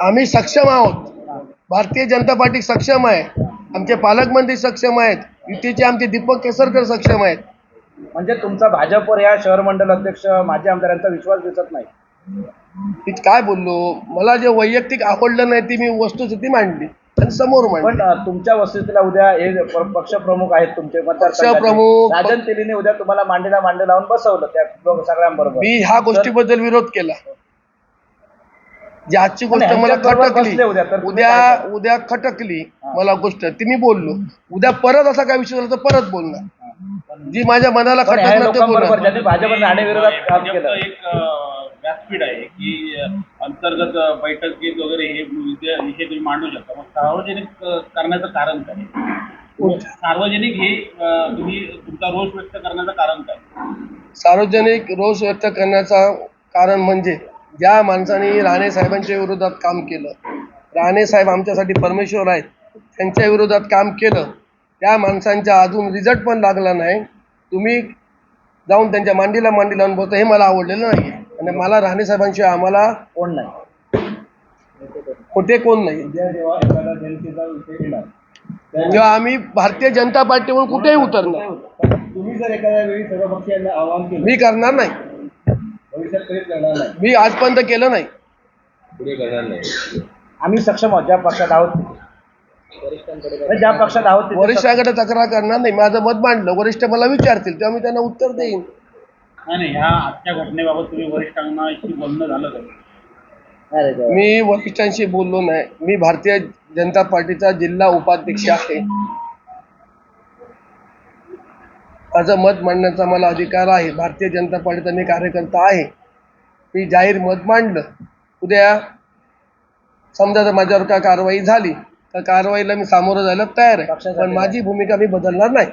आम्ही सक्षम आहोत. भारतीय जनता पार्टी सक्षम आहे. आमचे पालकमंत्री सक्षम आहेत. युतीचे आमचे दीपक केसरकर सक्षम आहेत. म्हणजे तुमचा भाजपवर या शहर मंडल अध्यक्ष माजी आमदारांचा विश्वास दिसत नाही. मी काय बोललो? मला जे वैयक्तिक आवडलं नाही ती मी वस्तुस्थिती मांडली आणि समोर पण तुमच्या वस्तीला उद्या हे प- पक्षप्रमुख आहेत तुमचे. पक्षप्रमुख- राजन तेलीने उद्या तुम्हाला मांडीला मांडी लावून बसवलं त्या सगळ्यांबरोबर. मी ह्या गोष्टीबद्दल विरोध केला. जी आजची गोष्ट मला खटकली उद्या, उद्या खटकली मला गोष्ट ती मी बोललो. उद्या परत असा काय विषय झाला तर परत बोलणार. जी माझ्या मनाला खटकणार ते बोलणार. ज्यांनी भाजप राणेविरोधात काम केलं. भाजपचं एक व्यासपीठ आहे की अंतर्गत अं, बैठकीत वगैरे हे विषय तुम्ही मांडू शकता. मग सार्वजनिक करण्याचं कारण काय? सार्वजनिक हे तुम्ही तुमचा रोष व्यक्त करण्याचं कारण काय? सार्वजनिक रोष व्यक्त करण्याचा कारण म्हणजे ज्या माणसाने राणे साहेबांच्या विरोधात काम केलं राणे साहेब आमच्यासाठी परमेश्वर आहेत त्यांच्या विरोधात काम केलं त्या माणसांच्या अजून रिझल्ट पण लागला नाही. तुम्ही जाऊन त्यांच्या मांडीला मांडी लावून बोलता हे मला आवडलेलं नाही आणि मला राणे साहेबांशिवाय आम्हाला कोण नाही. खोटे कोण नाही. जेव्हा आम्ही भारतीय जनता पार्टीवर कुठेही उतरणार. तुम्ही जर एखाद्या वेळी सर्व पक्षीयांना आवाहन केलं मी करणार नाही. भविष्यात कधीच करणार नाही? मी आजपर्यंत केलं नाही. आम्ही सक्षम आहोत ज्या पक्षात आहोत ज्या पक्षात आहोत तिथे वरिष्ठाकडे तक्रार करणार नाही. माझं मत मांडलं. वरिष्ठ मला विचारतील तेव्हा मी त्यांना उत्तर देईन. नाही नाही ह्या आजच्या घटनेबाबत तुम्ही वरिष्ठांशी बोलणं झालं का? सक्षम- अरे देवा. मी वरिष्ठांशी बोललो नाही. मी भारतीय जनता पार्टीचा जिल्हा उपाध्यक्ष आहे. माझं मत मांडण्याचा मला अधिकार आहे. भारतीय जनता पार्टीचा मी कार्यकर्ता आहे. मी जाहीर मत मांडलं. उद्या समजा जर माझ्यावर का कारवाई झाली तर कारवाईला मी सामोरं जायला तयार आहे. पण माझी भूमिका मी बदलणार नाही.